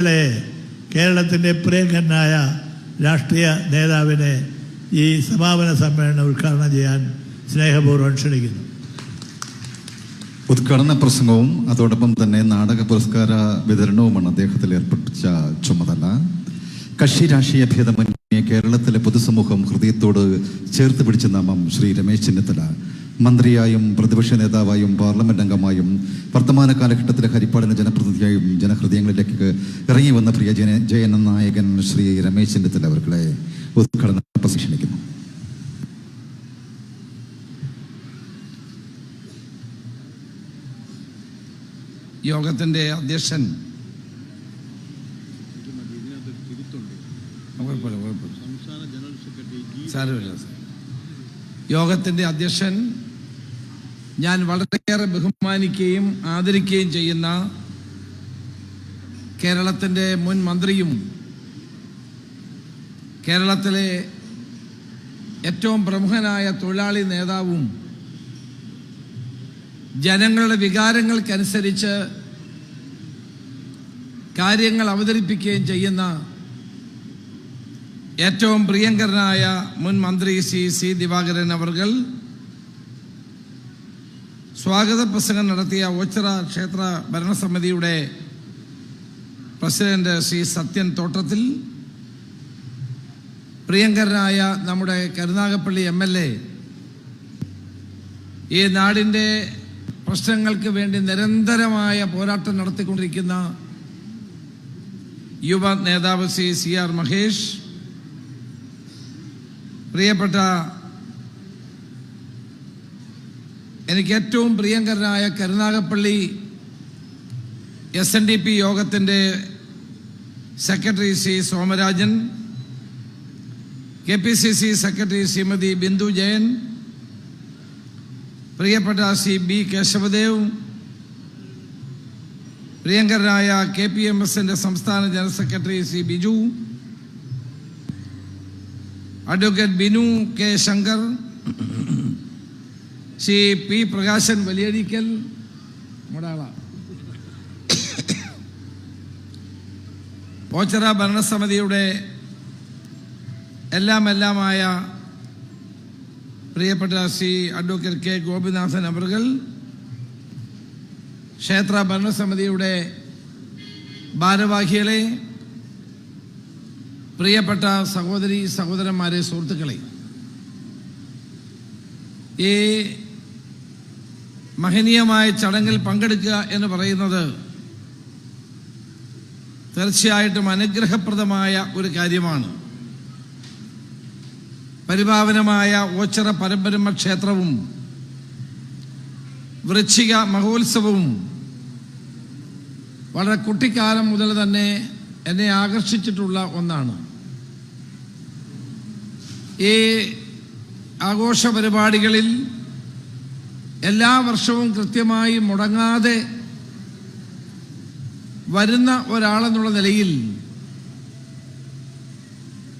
ഇന്നലെ കേരളത്തിന്റെ പ്രിയങ്കരനായ രാഷ്ട്രീയ നേതാവിനെ ഈ സമാപന സമ്മേളനം ഉദ്ഘാടനം ചെയ്യാൻ സ്നേഹപൂർവം ക്ഷണിക്കുന്നു. ഉദ്ഘാടന പ്രസംഗവും അതോടൊപ്പം തന്നെ നാടക പുരസ്കാര വിതരണവുമാണ് അദ്ദേഹത്തിൽ ഏർപ്പെട്ട ചുമതല. കക്ഷി രാഷ്ട്രീയ ഭേദമന്യേ കേരളത്തിലെ പൊതുസമൂഹം ഹൃദയത്തോട് ചേർത്ത് പിടിച്ച നാമം ശ്രീ രമേശ് ചെന്നിത്തല. മന്ത്രിയായും പ്രതിപക്ഷ നേതാവായും പാർലമെന്റ് അംഗമായും വർത്തമാന കാലഘട്ടത്തിലെ ഹരിപ്പാടിന് ജനപ്രതിനിധിയായും ജനഹൃദയങ്ങളിലേക്ക് ഇറങ്ങി വന്ന പ്രിയ ജന നായകൻ ശ്രീ രമേശ് ചെന്നിത്തല അവർകളെ ഉദ്ഘാടന പ്രസംഗിക്കുന്നു. യോഗത്തിന്റെ അധ്യക്ഷൻ. കുഴപ്പമില്ല കുഴപ്പമില്ല. സാരമില്ല സാർ യോഗത്തിന്റെ അധ്യക്ഷൻ ഞാൻ വളരെയേറെ ബഹുമാനിക്കുകയും ആദരിക്കുകയും ചെയ്യുന്ന കേരളത്തിന്റെ മുൻ മന്ത്രിയും കേരളത്തിലെ ഏറ്റവും പ്രമുഖനായ തൊഴിലാളി നേതാവും ജനങ്ങളുടെ വികാരങ്ങൾക്കനുസരിച്ച് കാര്യങ്ങൾ അവതരിപ്പിക്കുകയും ചെയ്യുന്ന ഏറ്റവും പ്രിയങ്കരനായ മുൻ മന്ത്രി സി സി ദിവാകരൻ അവർകൾ സ്വാഗത പ്രസംഗം നടത്തിയ ഓച്ചിറ ക്ഷേത്ര ഭരണസമിതിയുടെ പ്രസിഡന്റ് ശ്രീ സത്യൻ തോട്ടത്തിൽ പ്രിയങ്കരനായ നമ്മുടെ കരുനാഗപ്പള്ളി എം എൽ എ ഈ നാടിന്റെ പ്രശ്നങ്ങൾക്ക് വേണ്ടി നിരന്തരമായ പോരാട്ടം നടത്തിക്കൊണ്ടിരിക്കുന്ന യുവ നേതാവ് ശ്രീ സി ആർ മഹേഷ് പ്രിയപ്പെട്ട എനിക്ക് ഏറ്റവും പ്രിയങ്കരനായ Karunagappally S N D P യോഗത്തിന്റെ secretary Shri Somarajan K P C C secretary Shrimati Bindu Jayan പ്രിയപ്പെട്ട ശ്രീ ബി കേശവദേവ് പ്രിയങ്കരനായ കെ പി എം എസിന്റെ സംസ്ഥാന general secretary Shri Biju advocate Binu K Shankar Shri P Prakashan Valiyadikkal നമ്മുടെ ആളാണ് പോച്ചറ ഭരണസമിതിയുടെ എല്ലാം എല്ലാമായ പ്രിയപ്പെട്ട ശ്രീ അഡ്വക്കേറ്റ് കെ ഗോപിനാഥൻ അവർകൾ ക്ഷേത്ര ഭരണസമിതിയുടെ ഭാരവാഹികളെ പ്രിയപ്പെട്ട സഹോദരി സഹോദരന്മാരെ സുഹൃത്തുക്കളെ ഈ മഹനീയമായ ചടങ്ങിൽ പങ്കെടുക്കുക എന്ന് പറയുന്നത് തീർച്ചയായിട്ടും അനുഗ്രഹപ്രദമായ ഒരു കാര്യമാണ്. പരിപാവനമായ ഓച്ചറ പരബ്രഹ്മ ക്ഷേത്രവും വൃശ്ചിക മഹോത്സവവും വളരെ കുട്ടിക്കാലം മുതൽ തന്നെ എന്നെ ആകർഷിച്ചിട്ടുള്ള ഒന്നാണ്. ഈ ആഘോഷ പരിപാടികളിൽ എല്ലാ വർഷവും കൃത്യമായി മുടങ്ങാതെ വരുന്ന ഒരാളെന്നുള്ള നിലയിൽ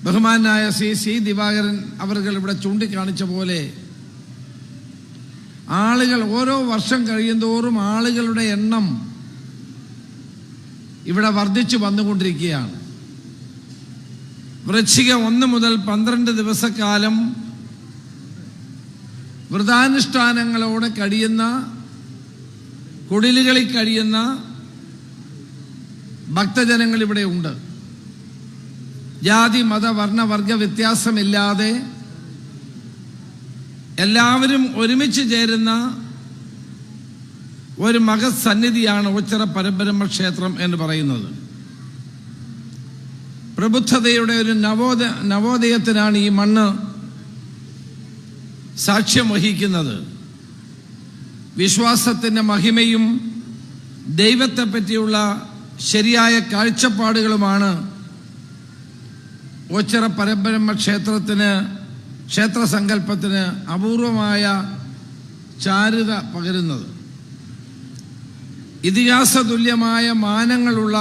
ബഹുമാനായ സി സി ദിവാകരൻ അവർകൾ ഇവിടെ ചൂണ്ടിക്കാണിച്ച പോലെ ആളുകൾ ഓരോ വർഷം കഴിയുന്തോറും ആളുകളുടെ എണ്ണം ഇവിടെ വർദ്ധിച്ചു വന്നുകൊണ്ടിരിക്കുകയാണ്. വൃശ്ചിക ഒന്ന് മുതൽ പന്ത്രണ്ട് ദിവസക്കാലം വ്രതാനുഷ്ഠാനങ്ങളോടെ കഴിയുന്ന കുടിലുകളിൽ കഴിയുന്ന ഭക്തജനങ്ങൾ ഇവിടെ ഉണ്ട്. ജാതി മത വർണവർഗ വ്യത്യാസമില്ലാതെ എല്ലാവരും ഒരുമിച്ച് ചേരുന്ന ഒരു മഹത് സന്നിധിയാണ് ഓച്ചിറ പരബ്രഹ്മ ക്ഷേത്രം എന്ന് പറയുന്നത്. പ്രബുദ്ധതയുടെ ഒരു നവോദ നവോദയത്തിനാണ് ഈ മണ്ണ് സാക്ഷ്യം വഹിക്കുന്നത്. വിശ്വാസത്തിന്റെ മഹിമയും ദൈവത്തെ പറ്റിയുള്ള ശരിയായ കാഴ്ചപ്പാടുകളുമാണ് ഓച്ചിറ പരബ്രഹ്മ ക്ഷേത്രത്തിന് ക്ഷേത്രസങ്കല്പത്തിന് അപൂർവമായ ചാരുത പകരുന്നത്. ഇതിഹാസ തുല്യമായ മാനങ്ങളുള്ള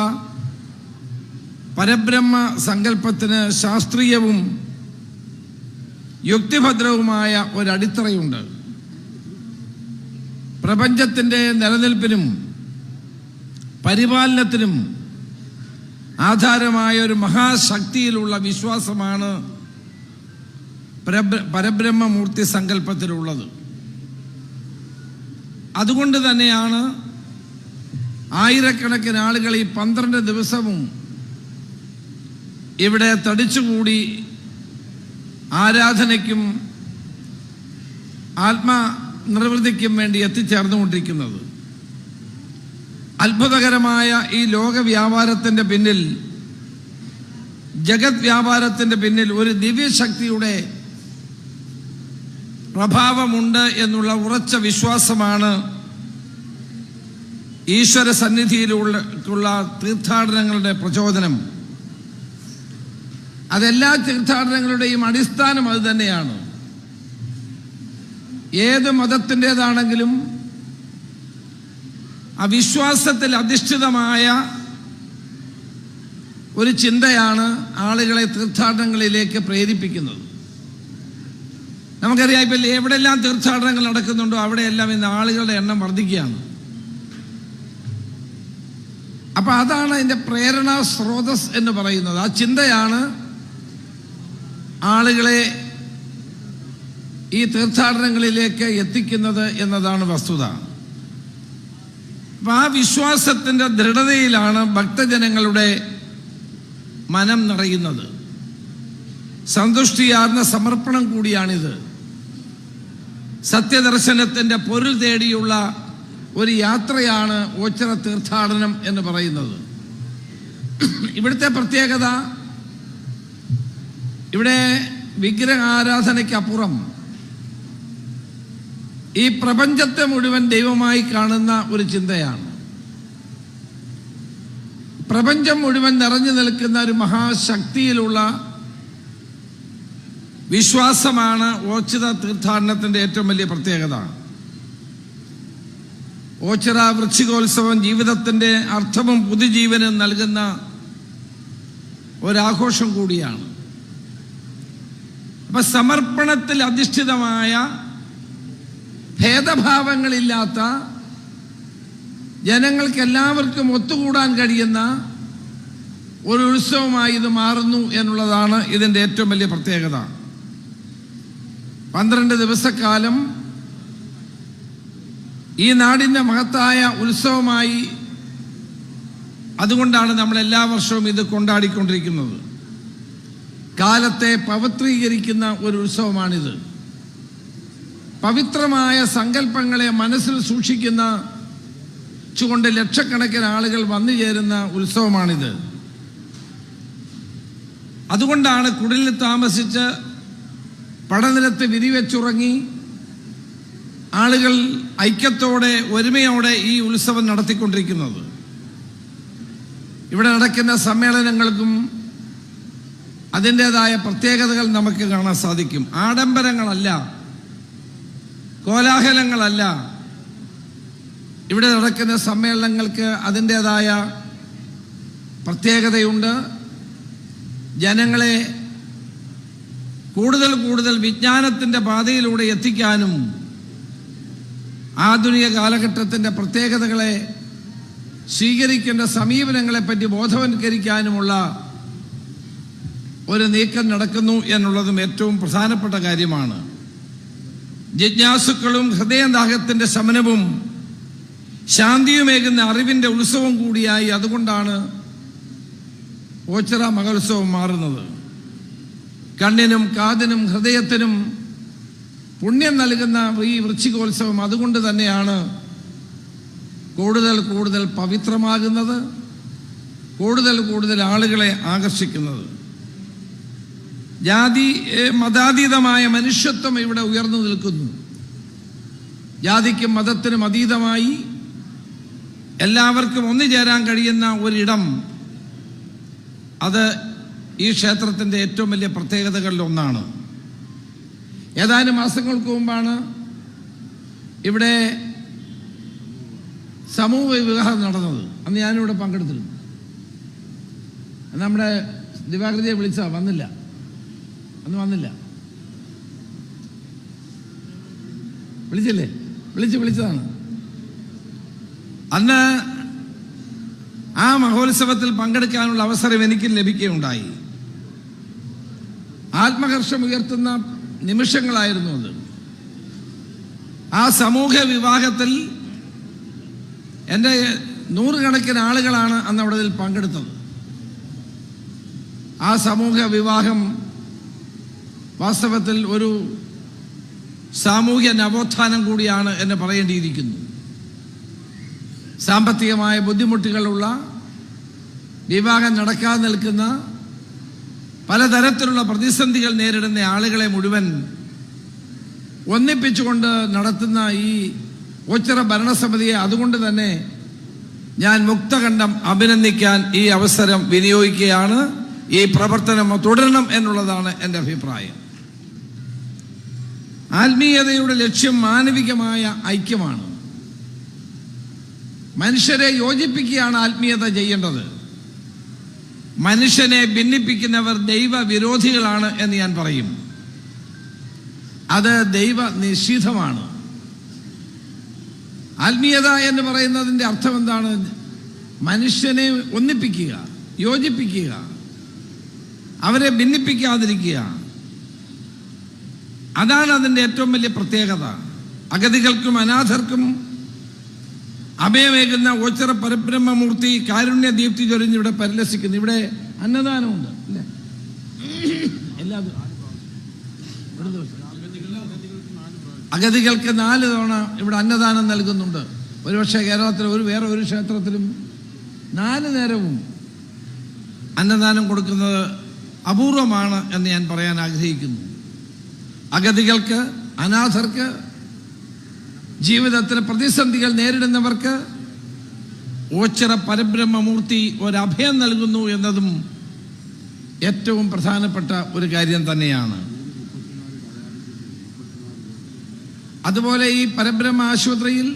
പരബ്രഹ്മ സങ്കല്പത്തിന് ശാസ്ത്രീയവും യുക്തിഭദ്രവുമായ ഒരടിത്തറയുണ്ട്. പ്രപഞ്ചത്തിന്റെ നിലനിൽപ്പിനും പരിപാലനത്തിനും ആധാരമായ ഒരു മഹാശക്തിയിലുള്ള വിശ്വാസമാണ് പരബ്ര- പരബ്രഹ്മമൂർത്തി സങ്കല്പത്തിലുള്ളത്. അതുകൊണ്ട് തന്നെയാണ് ആയിരക്കണക്കിന് ആളുകൾ ഈ പന്ത്രണ്ട് ദിവസവും ഇവിടെ തടിച്ചുകൂടി ആരാധനയ്ക്കും ആത്മനിർവൃത്തിക്കും വേണ്ടി എത്തിച്ചേർന്നുകൊണ്ടിരിക്കുന്നത്. അത്ഭുതകരമായ ഈ ലോക വ്യാപാരത്തിന്റെ പിന്നിൽ ജഗത് വ്യാപാരത്തിന്റെ പിന്നിൽ ഒരു ദിവ്യശക്തിയുടെ പ്രഭാവമുണ്ട് എന്നുള്ള ഉറച്ച വിശ്വാസമാണ് ഈശ്വര സന്നിധിയിലുള്ള തീർത്ഥാടനങ്ങളുടെ പ്രചോദനം. അതെല്ലാ തീർത്ഥാടനങ്ങളുടെയും അടിസ്ഥാനം അത് തന്നെയാണ്. ഏത് മതത്തിന്റെതാണെങ്കിലും അവിശ്വാസത്തിൽ അധിഷ്ഠിതമായ ഒരു ചിന്തയാണ് ആളുകളെ തീർത്ഥാടനങ്ങളിലേക്ക് പ്രേരിപ്പിക്കുന്നത്. നമുക്കറിയാം ഇപ്പം എവിടെല്ലാം തീർത്ഥാടനങ്ങൾ നടക്കുന്നുണ്ടോ അവിടെയെല്ലാം ഇന്ന് ആളുകളുടെ എണ്ണം വർദ്ധിക്കുകയാണ്. അപ്പൊ അതാണ് അതിന്റെ പ്രേരണ സ്രോതസ് എന്ന് പറയുന്നത്. ആ ചിന്തയാണ് ആളുകളെ ഈ തീർത്ഥാടനങ്ങളിലേക്ക് എത്തിക്കുന്നത് എന്നതാണ് വസ്തുത. അപ്പൊ ആ വിശ്വാസത്തിന്റെ ദൃഢതയിലാണ് ഭക്തജനങ്ങളുടെ മനം നിറയുന്നത്. സന്തുഷ്ടിയാർന്ന സമർപ്പണം കൂടിയാണിത്. സത്യദർശനത്തിന്റെ പൊരുൾ തേടിയുള്ള ഒരു യാത്രയാണ് ഓച്ചിറ തീർത്ഥാടനം എന്ന് പറയുന്നത്. ഇവിടുത്തെ പ്രത്യേകത ഇവിടെ വിഗ്രഹ ആരാധനയ്ക്കപ്പുറം ഈ പ്രപഞ്ചത്തെ മുഴുവൻ ദൈവമായി കാണുന്ന ഒരു ചിന്തയാണ്. പ്രപഞ്ചം മുഴുവൻ നിറഞ്ഞു നിൽക്കുന്ന ഒരു മഹാശക്തിയിലുള്ള വിശ്വാസമാണ് ഓച്ചിറ തീർത്ഥാടനത്തിന്റെ ഏറ്റവും വലിയ പ്രത്യേകത. ഓച്ചിറ വൃശ്ചികോത്സവം ജീവിതത്തിന്റെ അർത്ഥവും പുതുജീവനും നൽകുന്ന ഒരാഘോഷം കൂടിയാണ്. അപ്പൊ സമർപ്പണത്തിൽ അധിഷ്ഠിതമായ ഭേദഭാവങ്ങളില്ലാത്ത ജനങ്ങൾക്ക് എല്ലാവർക്കും ഒത്തുകൂടാൻ കഴിയുന്ന ഒരു ഉത്സവമായി ഇത് മാറുന്നു എന്നുള്ളതാണ് ഇതിന്റെ ഏറ്റവും വലിയ പ്രത്യേകത. പന്ത്രണ്ട് ദിവസക്കാലം ഈ നാടിന്റെ മഹത്തായ ഉത്സവമായി അതുകൊണ്ടാണ് നമ്മൾ എല്ലാ വർഷവും ഇത് കൊണ്ടാടിക്കൊണ്ടിരിക്കുന്നത്. കാലത്തെ പവിത്രീകരിക്കുന്ന ഒരു ഉത്സവമാണിത്. പവിത്രമായ സങ്കല്പങ്ങളെ മനസ്സിൽ സൂക്ഷിക്കുന്ന ുകൊണ്ട് ലക്ഷക്കണക്കിന് ആളുകൾ വന്നു ചേരുന്ന ഉത്സവമാണിത്. അതുകൊണ്ടാണ് കുടിലിൽ താമസിച്ച് പടനിലത്ത് വിരിവെച്ചുറങ്ങി ആളുകൾ ഐക്യത്തോടെ ഒരുമയോടെ ഈ ഉത്സവം നടത്തിക്കൊണ്ടിരിക്കുന്നത്. ഇവിടെ നടക്കുന്ന സമ്മേളനങ്ങൾക്കും അതിന്റെതായ പ്രത്യേകതകൾ നമുക്ക് കാണാൻ സാധിക്കും. ആഡംബരങ്ങളല്ല. കോലാഹലങ്ങളല്ല. ഇവിടെ നടക്കുന്ന സമ്മേളനങ്ങൾക്ക് അതിന്റെതായ പ്രത്യേകതയുണ്ട്. ജനങ്ങളെ കൂടുതൽ കൂടുതൽ വിജ്ഞാനത്തിന്റെ പാതയിലൂടെ എത്തിക്കാനും ആധുനിക കാലഘട്ടത്തിന്റെ പ്രത്യേകതകളെ സ്വീകരിക്കേണ്ട സമീപനങ്ങളെപ്പറ്റി ബോധവൽക്കരിക്കാനുമുള്ള ഒരു നീക്കം നടക്കുന്നു എന്നുള്ളതും ഏറ്റവും പ്രധാനപ്പെട്ട കാര്യമാണ്. ജിജ്ഞാസുക്കളും ഹൃദയദാഹത്തിന്റെ ശമനവും ശാന്തിയുമേകുന്ന അറിവിന്റെ ഉത്സവം കൂടിയായി അതുകൊണ്ടാണ് ഓച്ചിറ മഹോത്സവം മാറുന്നത്. കണ്ണിനും കാതിനും ഹൃദയത്തിനും പുണ്യം നൽകുന്ന ഈ വൃശ്ചികോത്സവം അതുകൊണ്ട് തന്നെയാണ് കൂടുതൽ കൂടുതൽ പവിത്രമാകുന്നത് കൂടുതൽ കൂടുതൽ ആളുകളെ ആകർഷിക്കുന്നത്. ജാതി മതാതീതമായ മനുഷ്യത്വം ഇവിടെ ഉയർന്നു നിൽക്കുന്നു. ജാതിക്കും മതത്തിനും അതീതമായി എല്ലാവർക്കും ഒന്നുചേരാൻ കഴിയുന്ന ഒരിടം. അത് ഈ ക്ഷേത്രത്തിന്റെ ഏറ്റവും വലിയ പ്രത്യേകതകളിൽ ഒന്നാണ്. ഏതാനും മാസങ്ങൾക്ക് മുമ്പാണ് ഇവിടെ സമൂഹ വിവാഹം നടന്നത്. അന്ന് ഞാനിവിടെ പങ്കെടുത്തിരുന്നു. നമ്മുടെ ദിവാകൃതിയെ വിളിച്ച വന്നില്ല. അന്ന് വന്നില്ല. വിളിച്ചില്ലേ? വിളിച്ച് വിളിച്ചതാണ്. അന്ന് ആ മഹോത്സവത്തിൽ പങ്കെടുക്കാനുള്ള അവസരം എനിക്ക് ലഭിക്കുകയുണ്ടായി. ആത്മഹർഷം ഉയർത്തുന്ന നിമിഷങ്ങളായിരുന്നു അത്. ആ സമൂഹ വിവാഹത്തിൽ എന്റെ നൂറുകണക്കിന് ആളുകളാണ് അന്ന് അവിടെ പങ്കെടുത്തത്. ആ സമൂഹ വിവാഹം വാസ്തവത്തിൽ ഒരു സാമൂഹ്യ നവോത്ഥാനം കൂടിയാണ് എന്ന് പറയേണ്ടിയിരിക്കുന്നു. സാമ്പത്തികമായ ബുദ്ധിമുട്ടുകളുള്ള വിവാഹം നടക്കാതെ നിൽക്കുന്ന പലതരത്തിലുള്ള പ്രതിസന്ധികൾ നേരിടുന്ന ആളുകളെ മുഴുവൻ ഒന്നിപ്പിച്ചുകൊണ്ട് നടത്തുന്ന ഈ ഉച്ചറ ഭരണസമിതിയെ അതുകൊണ്ട് തന്നെ ഞാൻ മുക്തകണ്ഠം അഭിനന്ദിക്കാൻ ഈ അവസരം വിനിയോഗിക്കുകയാണ്. ഈ പ്രവർത്തനം തുടരണം എന്നുള്ളതാണ് എന്റെ അഭിപ്രായം. ആത്മീയതയുടെ ലക്ഷ്യം മാനവികമായ ഐക്യമാണ്. മനുഷ്യരെ യോജിപ്പിക്കുകയാണ് ആത്മീയത ചെയ്യേണ്ടത്. മനുഷ്യനെ ഭിന്നിപ്പിക്കുന്നവർ ദൈവ വിരോധികളാണ് എന്ന് ഞാൻ പറയും. അത് ദൈവ നിഷിദ്ധമാണ് ആത്മീയത എന്ന് പറയുന്നതിന്റെ അർത്ഥം എന്താണ്? മനുഷ്യനെ ഒന്നിപ്പിക്കുക യോജിപ്പിക്കുക അവരെ ഭിന്നിപ്പിക്കാതിരിക്കുക. അതാണ് അതിന്റെ ഏറ്റവും വലിയ പ്രത്യേകത. അഗതികൾക്കും അനാഥർക്കും അഭയമേകുന്ന ഓച്ചിറ പരബ്രഹ്മമൂർത്തി കാരുണ്യ ദീപ്തി ചൊരിഞ്ഞ് ഇവിടെ പരിലസിക്കുന്നു. ഇവിടെ അന്നദാനമുണ്ട് അല്ലേ? എല്ലാ. അഗതികൾക്ക് നാല് തവണ ഇവിടെ അന്നദാനം നൽകുന്നുണ്ട്. ഒരുപക്ഷെ കേരളത്തിൽ ഒരു വേറെ ഒരു ക്ഷേത്രത്തിലും നാല് നേരവും അന്നദാനം കൊടുക്കുന്നത് അപൂർവമാണ് എന്ന് ഞാൻ പറയാൻ ആഗ്രഹിക്കുന്നു. അഗതികൾക്ക് അനാഥർക്ക് ജീവിതത്തിൽ പ്രതിസന്ധികൾ നേരിടുന്നവർക്ക് ഓച്ചിറ പരബ്രഹ്മമൂർത്തി ഒരഭയം നൽകുന്നു എന്നതും ഏറ്റവും പ്രധാനപ്പെട്ട ഒരു കാര്യം തന്നെയാണ്. അതുപോലെ ഈ പരബ്രഹ്മ ആശുപത്രിയിൽ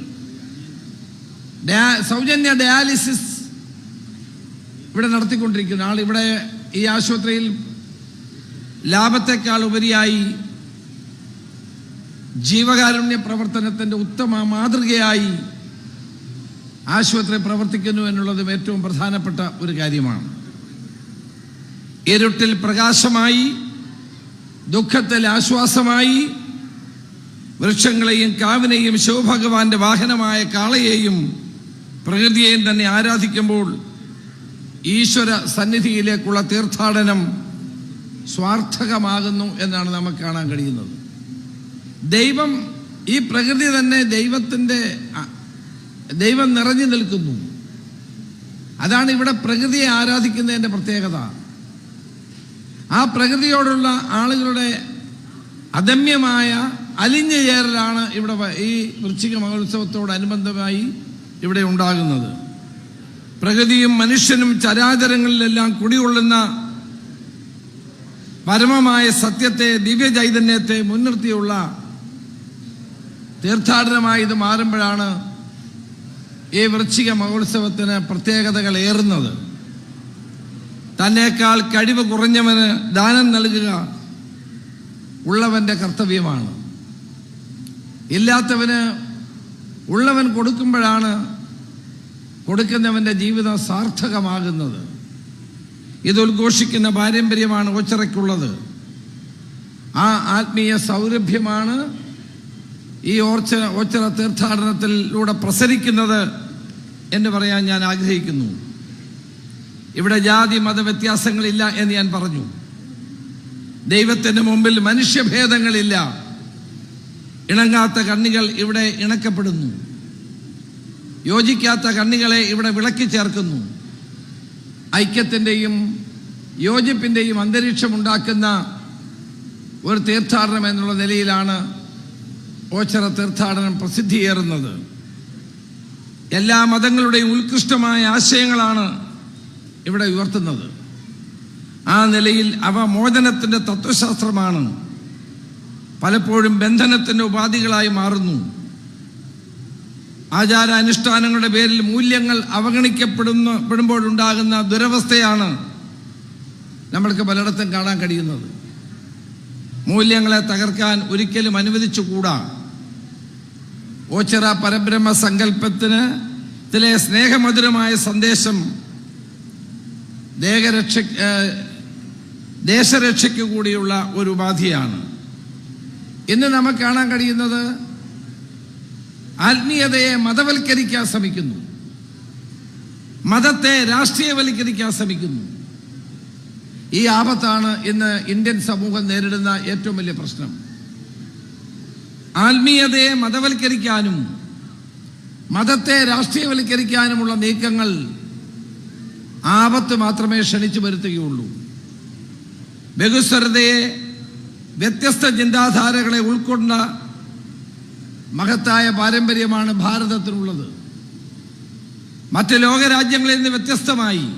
സൗജന്യ ഡയാലിസിസ് ഇവിടെ നടത്തിക്കൊണ്ടിരിക്കുന്ന. ആൾ ഇവിടെ ഈ ആശുപത്രിയിൽ ലാഭത്തെക്കാൾ ഉപരിയായി ജീവകാരുണ്യ പ്രവർത്തനത്തിന്റെ ഉത്തമ മാതൃകയായി ആശുപത്രി പ്രവർത്തിക്കുന്നു എന്നുള്ളതും ഏറ്റവും പ്രധാനപ്പെട്ട ഒരു കാര്യമാണ്. ഇരുട്ടിൽ പ്രകാശമായി ദുഃഖത്തിൽ ആശ്വാസമായി വൃക്ഷങ്ങളെയും കാവിനെയും ശിവഭഗവാന്റെ വാഹനമായ കാളയെയും പ്രകൃതിയെയും തന്നെ ആരാധിക്കുമ്പോൾ ഈശ്വര സന്നിധിയിലേക്കുള്ള തീർത്ഥാടനം സ്വാർത്ഥകമാകുന്നു എന്നാണ് നമുക്ക് കാണാൻ കഴിയുന്നത്. ദൈവം ഈ പ്രകൃതി തന്നെ ദൈവത്തിന്റെ ദൈവം നിറഞ്ഞു നിൽക്കുന്നു. അതാണ് ഇവിടെ പ്രകൃതിയെ ആരാധിക്കുന്നതിന്റെ പ്രത്യേകത. ആ പ്രകൃതിയോടുള്ള ആളുകളുടെ അദമ്യമായ അലിഞ്ഞു ചേരലാണ് ഇവിടെ ഈ വൃശ്ചിക മഹോത്സവത്തോടനുബന്ധമായി ഇവിടെ ഉണ്ടാകുന്നത്. പ്രകൃതിയും മനുഷ്യനും ചരാചരങ്ങളിലെല്ലാം കുടികൊള്ളുന്ന പരമമായ സത്യത്തെ ദിവ്യചൈതന്യത്തെ മുൻനിർത്തിയുള്ള തീർത്ഥാടനമായി ഇത് മാറുമ്പോഴാണ് ഈ വൃശ്ചിക മഹോത്സവത്തിന് പ്രത്യേകതകൾ ഏറുന്നത്. തന്നേക്കാൾ കഴിവ് കുറഞ്ഞവന് ദാനം നൽകുക ഉള്ളവന്റെ കർത്തവ്യമാണ്. ഇല്ലാത്തവന് ഉള്ളവൻ കൊടുക്കുമ്പോഴാണ് കൊടുക്കുന്നവന്റെ ജീവിതം സാർത്ഥകമാകുന്നത്. ഇത് ഉദ്ഘോഷിക്കുന്ന പാരമ്പര്യമാണ് ഓച്ചറയ്ക്കുള്ളത്. ആ ആത്മീയ സൗരഭ്യമാണ് ഈ ഓർച്ച ഓച്ചിറ തീർത്ഥാടനത്തിലൂടെ പ്രസരിക്കുന്നത് എന്ന് പറയാൻ ഞാൻ ആഗ്രഹിക്കുന്നു. ഇവിടെ ജാതി മത വ്യത്യാസങ്ങളില്ല എന്ന് ഞാൻ പറഞ്ഞു. ദൈവത്തിന് മുമ്പിൽ മനുഷ്യഭേദങ്ങളില്ല. ഇണങ്ങാത്ത കണ്ണികൾ ഇവിടെ ഇണക്കപ്പെടുന്നു. യോജിക്കാത്ത കണ്ണികളെ ഇവിടെ വിളക്കി ചേർക്കുന്നു. ഐക്യത്തിന്റെയും യോജിപ്പിന്റെയും അന്തരീക്ഷം ഉണ്ടാക്കുന്ന ഒരു തീർത്ഥാടനം എന്നുള്ള നിലയിലാണ് ഓച്ചിറ തീർത്ഥാടനം പ്രസിദ്ധിയേറുന്നത് എല്ലാ മതങ്ങളുടെയും ഉത്കൃഷ്ടമായ ആശയങ്ങളാണ് ഇവിടെ ഉയർത്തുന്നത്. ആ നിലയിൽ അവ മോചനത്തിന്റെ തത്വശാസ്ത്രമാണ്. പലപ്പോഴും ബന്ധനത്തിന്റെ ഉപാധികളായി മാറുന്നു. ആചാരാനുഷ്ഠാനങ്ങളുടെ പേരിൽ മൂല്യങ്ങൾ അവഗണിക്കപ്പെടുന്ന പെടുമ്പോഴുണ്ടാകുന്ന ദുരവസ്ഥയാണ് നമ്മൾക്ക് പലയിടത്തും കാണാൻ കഴിയുന്നത്. മൂല്യങ്ങളെ തകർക്കാൻ ഒരിക്കലും അനുവദിച്ചുകൂടാ. ഓച്ചിറ പരബ്രഹ്മ സങ്കല്പത്തിന് ഇതിലെ സ്നേഹമധുരമായ സന്ദേശം ദേഹരക്ഷ ദേശരക്ഷയ്ക്ക് കൂടിയുള്ള ഒരു ഉപാധിയാണ്. ഇന്ന് നമുക്ക് കാണാൻ കഴിയുന്നത് ആത്മീയതയെ മതവൽക്കരിക്കാൻ ശ്രമിക്കുന്നു. മതത്തെ രാഷ്ട്രീയവൽക്കരിക്കാൻ ശ്രമിക്കുന്നു. ഈ ആപത്താണ് ഇന്ന് ഇന്ത്യൻ സമൂഹം നേരിടുന്ന ഏറ്റവും വലിയ പ്രശ്നം. ആത്മീയതയെ മതവൽക്കരിക്കാനും മതത്തെ രാഷ്ട്രീയവൽക്കരിക്കാനുമുള്ള നീക്കങ്ങൾ ആപത്ത് മാത്രമേ ക്ഷണിച്ചു വരുത്തുകയുള്ളൂ. ബഹുസ്വരതയെ വ്യത്യസ്ത ചിന്താധാരകളെ ഉൾക്കൊണ്ട മഹത്തായ പാരമ്പര്യമാണ് ഭാരതത്തിനുള്ളത്. മറ്റ് ലോകരാജ്യങ്ങളിൽ നിന്ന് വ്യത്യസ്തമായി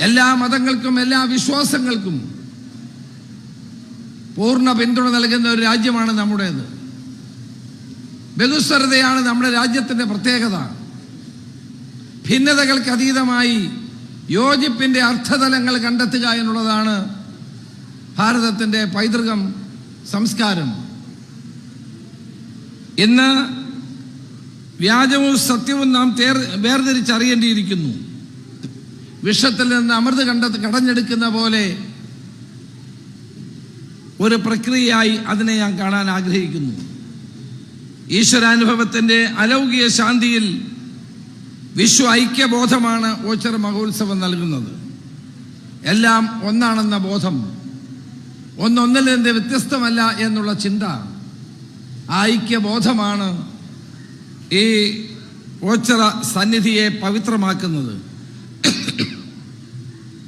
എല്ലാ മതങ്ങൾക്കും എല്ലാ വിശ്വാസങ്ങൾക്കും പൂർണ പിന്തുണ നൽകുന്ന ഒരു രാജ്യമാണ് നമ്മുടേത്. ബഹുസ്വരതയാണ് നമ്മുടെ രാജ്യത്തിന്റെ പ്രത്യേകത. ഭിന്നതകൾക്ക് അതീതമായി യോജിപ്പിന്റെ അർത്ഥതലങ്ങൾ കണ്ടെത്തുക എന്നുള്ളതാണ് ഭാരതത്തിന്റെ പൈതൃകം സംസ്കാരം. ഇന്ന് വ്യാജവും സത്യവും നാം തേർ- വേർതിരിച്ചറിയേണ്ടിയിരിക്കുന്നു. വിഷത്തിൽ നിന്ന് അമൃത് കണ്ടെത്ത് കടഞ്ഞെടുക്കുന്ന പോലെ ഒരു പ്രക്രിയയായി അതിനെ ഞാൻ കാണാൻ ആഗ്രഹിക്കുന്നു. ഈശ്വരാനുഭവത്തിന്റെ അലൗകിക ശാന്തിയിൽ വിശ്വ ഐക്യബോധമാണ് ഓച്ചർ മഹോത്സവം നൽകുന്നത്. എല്ലാം ഒന്നാണെന്ന ബോധം ഒന്നൊന്നിൽ നിന്ന് വ്യത്യസ്തമല്ല എന്നുള്ള ചിന്ത ഐക്യബോധമാണ് ഈ ഓച്ചറ സന്നിധിയെ പവിത്രമാക്കുന്നത്.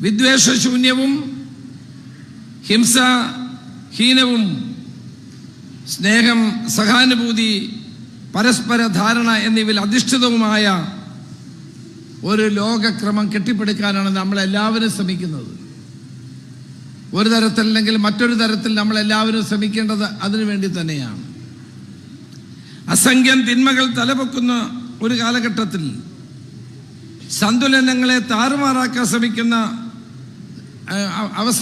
വിദ്വേഷശൂന്യവും ഹിംസഹീനവും സ്നേഹം സഹാനുഭൂതി പരസ്പര ധാരണ എന്നിവയിൽ അധിഷ്ഠിതവുമായ ഒരു ലോകക്രമം കെട്ടിപ്പടുക്കാനാണ് നമ്മളെല്ലാവരും ശ്രമിക്കുന്നത്. ഒരു തരത്തിലല്ലെങ്കിൽ മറ്റൊരു തരത്തിൽ നമ്മളെല്ലാവരും ശ്രമിക്കേണ്ടത് അതിനു വേണ്ടി തന്നെയാണ്. അസംഖ്യം തിന്മകൾ തലപൊക്കുന്ന ഒരു കാലഘട്ടത്തിൽ സന്തുലനങ്ങളെ താറുമാറാക്കാൻ ശ്രമിക്കുന്ന അവസ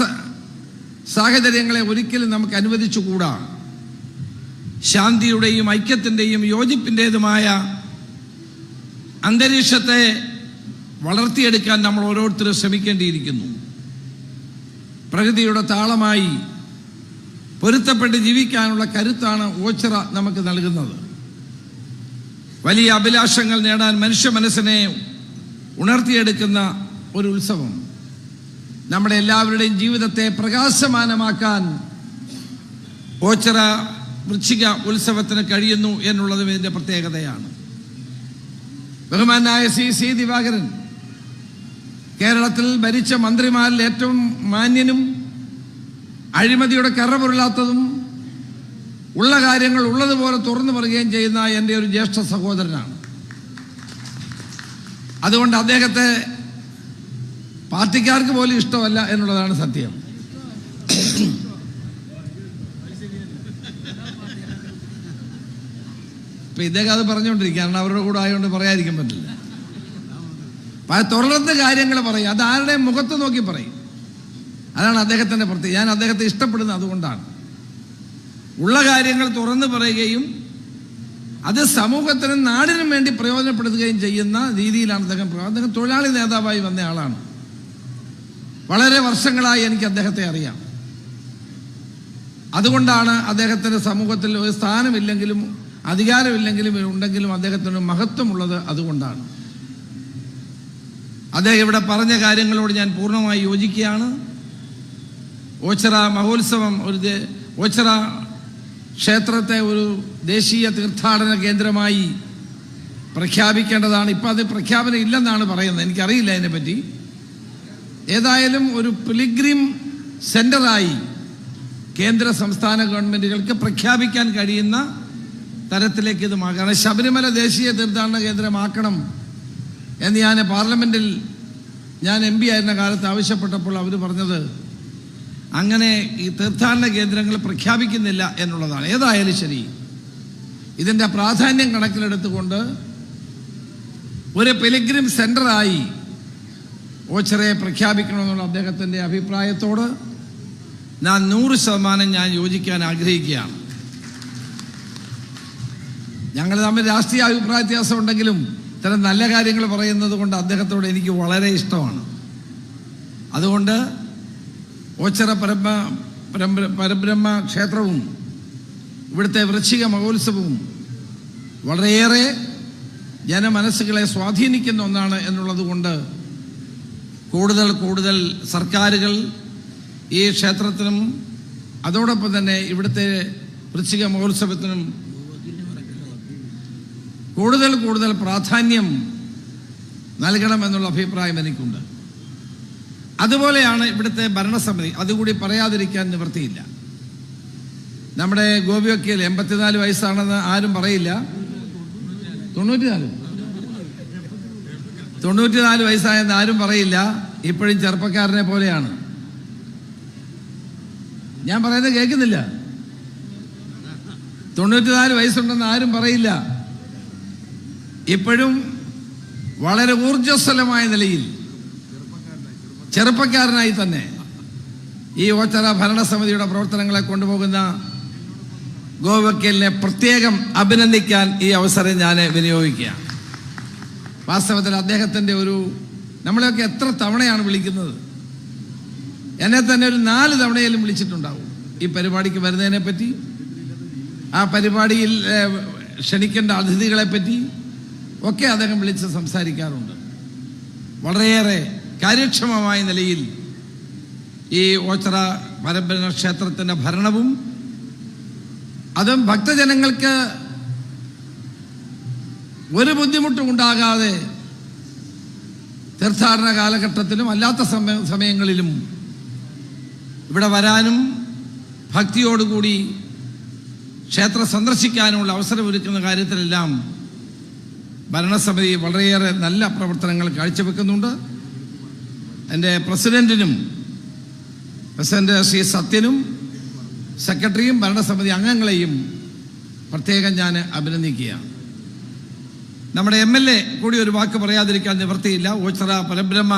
സാഹചര്യങ്ങളെ ഒരിക്കലും നമുക്ക് അനുവദിച്ചുകൂടാ ശാന്തിയുടെയും ഐക്യത്തിന്റെയും യോജിപ്പിന്റെതുമായ അന്തരീക്ഷത്തെ വളർത്തിയെടുക്കാൻ നമ്മൾ ഓരോരുത്തരും ശ്രമിക്കേണ്ടിയിരിക്കുന്നു. പ്രകൃതിയുടെ താളമായി പൊരുത്തപ്പെട്ട് ജീവിക്കാനുള്ള കരുത്താണ് ഓച്ചറ നമുക്ക് നൽകുന്നത്. വലിയ അഭിലാഷങ്ങൾ നേടാൻ മനുഷ്യ മനസ്സിനെ ഉണർത്തിയെടുക്കുന്ന ഒരു ഉത്സവം. നമ്മുടെ എല്ലാവരുടെയും ജീവിതത്തെ പ്രകാശമാനമാക്കാൻ ഓച്ചറ വൃശ്ചിക ഉത്സവത്തിന് കഴിയുന്നു എന്നുള്ളതും ഇതിന്റെ പ്രത്യേകതയാണ്. ബഹുമാനായ സി സി ദിവാകരൻ കേരളത്തിൽ ഭരിച്ച മന്ത്രിമാരിൽ ഏറ്റവും മാന്യനും അഴിമതിയുടെ കറപുരളാത്തതും ഉള്ള കാര്യങ്ങൾ ഉള്ളതുപോലെ തുറന്നു പറയുകയും ചെയ്യുന്ന എന്റെ ഒരു ജ്യേഷ്ഠ സഹോദരനാണ്. അതുകൊണ്ട് അദ്ദേഹത്തെ പാർട്ടിക്കാർക്ക് പോലും ഇഷ്ടമല്ല എന്നുള്ളതാണ് സത്യം. ഇപ്പൊ ഇദ്ദേഹം അത് പറഞ്ഞുകൊണ്ടിരിക്കുക. കാരണം അവരുടെ കൂടെ ആയതുകൊണ്ട് പറയാതിരിക്കാൻ പറ്റില്ല. തുടർന്ന് കാര്യങ്ങൾ പറയും. അത് ആരുടെയും മുഖത്ത് നോക്കി പറയും. അതാണ് അദ്ദേഹത്തിന്റെ പ്രത്യേകത. ഞാൻ അദ്ദേഹത്തെ ഇഷ്ടപ്പെടുന്നത് അതുകൊണ്ടാണ്. ഉള്ള കാര്യങ്ങൾ തുറന്നു പറയുകയും അത് സമൂഹത്തിനും നാടിനും വേണ്ടി പ്രയോജനപ്പെടുത്തുകയും ചെയ്യുന്ന രീതിയിലാണ് അദ്ദേഹം അദ്ദേഹം തൊഴിലാളി നേതാവായി വന്ന ആളാണ്. വളരെ വർഷങ്ങളായി എനിക്ക് അദ്ദേഹത്തെ അറിയാം. അതുകൊണ്ടാണ് അദ്ദേഹത്തിന്റെ സമൂഹത്തിൽ ഒരു സ്ഥാനമില്ലെങ്കിലും അധികാരമില്ലെങ്കിലും ഉണ്ടെങ്കിലും അദ്ദേഹത്തിന് മഹത്വമുള്ളത് അതുകൊണ്ടാണ്. അദ്ദേഹം ഇവിടെ പറഞ്ഞ കാര്യങ്ങളോട് ഞാൻ പൂർണമായി യോജിക്കുകയാണ്. ഓച്ചറ മഹോത്സവം ഒരു ഓച്ചറ ക്ഷേത്രത്തെ ഒരു ദേശീയ തീർത്ഥാടന കേന്ദ്രമായി പ്രഖ്യാപിക്കേണ്ടതാണ്. ഇപ്പം അത് പ്രഖ്യാപനം ഇല്ലെന്നാണ് പറയുന്നത്. എനിക്കറിയില്ല അതിനെപ്പറ്റി. ഏതായാലും ഒരു പിലിഗ്രിം സെന്ററായി കേന്ദ്ര സംസ്ഥാന ഗവൺമെന്റുകൾക്ക് പ്രഖ്യാപിക്കാൻ കഴിയുന്ന തരത്തിലേക്ക് ഇത് മാക്കണം ശബരിമല ദേശീയ തീർത്ഥാടന കേന്ദ്രമാക്കണം എന്ന് ഞാൻ പാർലമെന്റിൽ ഞാൻ എം പി ആയിരുന്ന കാലത്ത് ആവശ്യപ്പെട്ടപ്പോൾ അവർ പറഞ്ഞത് അങ്ങനെ ഈ തീർത്ഥാടന കേന്ദ്രങ്ങൾ പ്രഖ്യാപിക്കുന്നില്ല എന്നുള്ളതാണ്. ഏതായാലും ശരി. ഇതിന്റെ പ്രാധാന്യം കണക്കിലെടുത്തുകൊണ്ട് ഒരു പെലിഗ്രിം സെന്ററായി ഓച്ചറയെ പ്രഖ്യാപിക്കണമെന്നുള്ള അദ്ദേഹത്തിന്റെ അഭിപ്രായത്തോട് ഞാൻ നൂറ് ശതമാനം ഞാൻ യോജിക്കാൻ ആഗ്രഹിക്കുകയാണ്. ഞങ്ങൾ തമ്മിൽ രാഷ്ട്രീയ അഭിപ്രായ വ്യത്യാസം ഉണ്ടെങ്കിലും ഇത്തരം നല്ല കാര്യങ്ങൾ പറയുന്നത് കൊണ്ട് അദ്ദേഹത്തോട് എനിക്ക് വളരെ ഇഷ്ടമാണ്. അതുകൊണ്ട് ഓച്ചറ പരബ്ര പരബ്ര- പരബ്രഹ്മ ക്ഷേത്രവും ഇവിടുത്തെ വൃശ്ചിക മഹോത്സവവും വളരെയേറെ ജനമനസ്സുകളെ സ്വാധീനിക്കുന്ന ഒന്നാണ് എന്നുള്ളത് കൊണ്ട് കൂടുതൽ കൂടുതൽ സർക്കാരുകൾ ഈ ക്ഷേത്രത്തിനും അതോടൊപ്പം തന്നെ ഇവിടുത്തെ വൃശ്ചിക മഹോത്സവത്തിനും കൂടുതൽ കൂടുതൽ പ്രാധാന്യം നൽകണമെന്നുള്ള അഭിപ്രായം എനിക്കുണ്ട്. അതുപോലെയാണ് ഇവിടുത്തെ ഭരണസമിതി. അതുകൂടി പറയാതിരിക്കാൻ നിവൃത്തിയില്ല. നമ്മുടെ ഗോപിയൊക്കെയിൽ എൺപത്തിനാല് വയസ്സാണെന്ന് ആരും പറയില്ല. തൊണ്ണൂറ്റിനാല്. തൊണ്ണൂറ്റിനാല് വയസ്സായെന്ന് ആരും പറയില്ല. ഇപ്പോഴും ചെറുപ്പക്കാരനെ പോലെയാണ്. ഞാൻ പറയുന്നത് കേൾക്കുന്നില്ല. തൊണ്ണൂറ്റിനാല് വയസ്സുണ്ടെന്ന് ആരും പറയില്ല. ഇപ്പോഴും വളരെ ഊർജസ്വലമായ നിലയിൽ ചെറുപ്പക്കാരനായി തന്നെ ഈ ഓച്ചറ ഭരണസമിതിയുടെ പ്രവർത്തനങ്ങളെ കൊണ്ടുപോകുന്ന ഗോവക്കലിനെ പ്രത്യേകം അഭിനന്ദിക്കാൻ ഈ അവസരം ഞാൻ വിനിയോഗിക്കുക വാസ്തവത്തിൽ അദ്ദേഹത്തിന്റെ ഒരു നമ്മളെയൊക്കെ എത്ര തവണയാണ് വിളിക്കുന്നത്? എന്നെ തന്നെ ഒരു നാല് തവണയിലും വിളിച്ചിട്ടുണ്ടാവും. ഈ പരിപാടിക്ക് വരുന്നതിനെ പറ്റി ആ പരിപാടിയിൽ ക്ഷണിക്കേണ്ട അതിഥികളെ പറ്റി ഒക്കെ അദ്ദേഹം വിളിച്ച് സംസാരിക്കാറുണ്ട്. വളരെയേറെ കാര്യക്ഷമമായ നിലയിൽ ഈ ഓച്ചറ പരമ്പര ക്ഷേത്രത്തിന്റെ ഭരണവും അതും ഭക്തജനങ്ങൾക്ക് ഒരു ബുദ്ധിമുട്ടും ഉണ്ടാകാതെ തീർത്ഥാടന കാലഘട്ടത്തിലും അല്ലാത്ത സമയ സമയങ്ങളിലും ഇവിടെ വരാനും ഭക്തിയോടുകൂടി ക്ഷേത്രം സന്ദർശിക്കാനുമുള്ള അവസരമൊരുക്കുന്ന കാര്യത്തിലെല്ലാം ഭരണസമിതി വളരെയേറെ നല്ല പ്രവർത്തനങ്ങൾ കാഴ്ചവെക്കുന്നുണ്ട്. എന്റെ പ്രസിഡന്റിനും പ്രസിഡന്റ് ശ്രീ സത്യനും സെക്രട്ടറിയും ഭരണസമിതി അംഗങ്ങളെയും പ്രത്യേകം ഞാൻ അഭിനന്ദിക്കുകയാണ്. നമ്മുടെ എം എൽ എ കൂടി ഒരു വാക്ക് പറയാതിരിക്കാൻ നിവൃത്തിയില്ല. ഓച്ചറ പരബ്രഹ്മ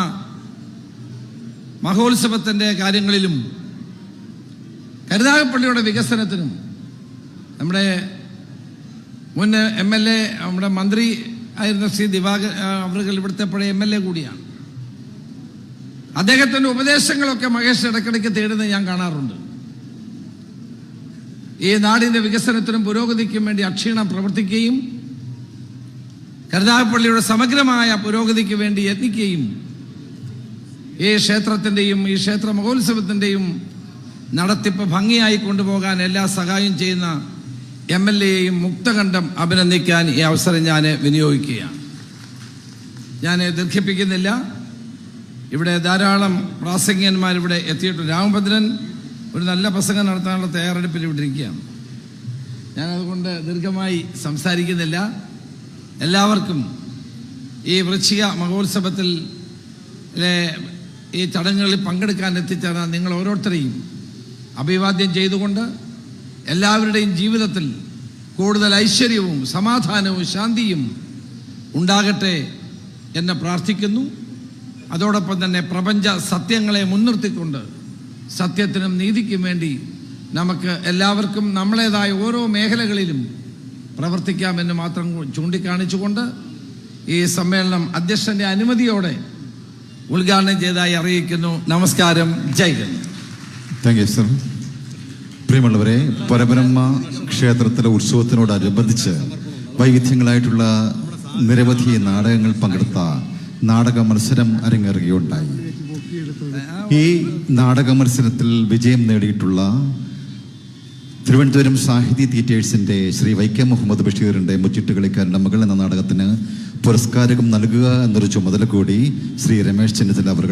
മഹോത്സവത്തിന്റെ കാര്യങ്ങളിലും കരുനാഗപ്പള്ളിയുടെ വികസനത്തിനും നമ്മുടെ മുൻ എം എൽ എ നമ്മുടെ മന്ത്രി ആയിരുന്ന ശ്രീ ദിവാകർ അവർക്ക് ഇവിടുത്തെ പഴയ എം എൽ എ കൂടിയാണ്. അദ്ദേഹത്തിന്റെ ഉപദേശങ്ങളൊക്കെ മഹേഷ് ഇടയ്ക്കിടയ്ക്ക് തേടുന്നത് ഞാൻ കാണാറുണ്ട്. ഈ നാടിന്റെ വികസനത്തിനും പുരോഗതിക്കും വേണ്ടി അക്ഷീണം പ്രവർത്തിക്കുകയും കരുനാഗപ്പള്ളിയുടെ സമഗ്രമായ പുരോഗതിക്ക് വേണ്ടി യത്നിക്കുകയും ഈ ക്ഷേത്രത്തിന്റെയും ഈ ക്ഷേത്ര മഹോത്സവത്തിന്റെയും നടത്തിപ്പ് ഭംഗിയായി കൊണ്ടുപോകാൻ എല്ലാ സഹായം ചെയ്യുന്ന എം എൽ എയെയും മുക്തകണ്ഠം അഭിനന്ദിക്കാൻ ഈ അവസരം ഞാൻ വിനിയോഗിക്കുകയാണ്. ഞാൻ ദീർഘിപ്പിക്കുന്നില്ല. ഇവിടെ ധാരാളം പ്രാസംഗികന്മാർ ഇവിടെ എത്തിയിട്ടുണ്ട്. രാമഭദ്രൻ ഒരു നല്ല പ്രസംഗം നടത്താനുള്ള തയ്യാറെടുപ്പിൽ ഇവിടെ ഇരിക്കുകയാണ്. ഞാനതുകൊണ്ട് ദീർഘമായി സംസാരിക്കുന്നില്ല. എല്ലാവർക്കും ഈ വൃശ്ചിക മഹോത്സവത്തിൽ ഈ ചടങ്ങുകളിൽ പങ്കെടുക്കാൻ എത്തിച്ചേർന്ന നിങ്ങൾ ഓരോരുത്തരെയും അഭിവാദ്യം ചെയ്തുകൊണ്ട് എല്ലാവരുടെയും ജീവിതത്തിൽ കൂടുതൽ ഐശ്വര്യവും സമാധാനവും ശാന്തിയും ഉണ്ടാകട്ടെ എന്ന് പ്രാർത്ഥിക്കുന്നു. അതോടൊപ്പം തന്നെ പ്രപഞ്ച സത്യങ്ങളെ മുൻനിർത്തിക്കൊണ്ട് സത്യത്തിനും നീതിക്കും വേണ്ടി നമുക്ക് എല്ലാവർക്കും നമ്മളേതായ ഓരോ മേഖലകളിലും പ്രവർത്തിക്കാമെന്ന് മാത്രം ചൂണ്ടിക്കാണിച്ചുകൊണ്ട് ഈ സമ്മേളനം അധ്യക്ഷന്റെ അനുമതിയോടെ ഉദ്ഘാടനം ചെയ്തതായി അറിയിക്കുന്നു. നമസ്കാരം. ജയ് താങ്ക് യു സർ പ്രിയമുള്ളവരെ പരബ്രഹ്മ ക്ഷേത്രത്തിലെ ഉത്സവത്തിനോടനുബന്ധിച്ച് വൈവിധ്യങ്ങളായിട്ടുള്ള നിരവധി നാടകങ്ങൾ പങ്കെടുത്ത നാടക മത്സരം അരങ്ങേറുകയുണ്ടായി. ഈ നാടക മത്സരത്തിൽ വിജയം നേടിയിട്ടുള്ള തിരുവനന്തപുരം സാഹിത്യ തിയേറ്റേഴ്സിന്റെ ശ്രീ വൈക്കം മുഹമ്മദ് ബഷീറിന്റെ മുച്ചിട്ട് കളിക്കാരന്റെ മകൾ എന്ന നാടകത്തിന് പുരസ്കാരം നൽകുക എന്നൊരു ചുമതല കൂടി ശ്രീ രമേശ് ചെന്നിത്തല അവർ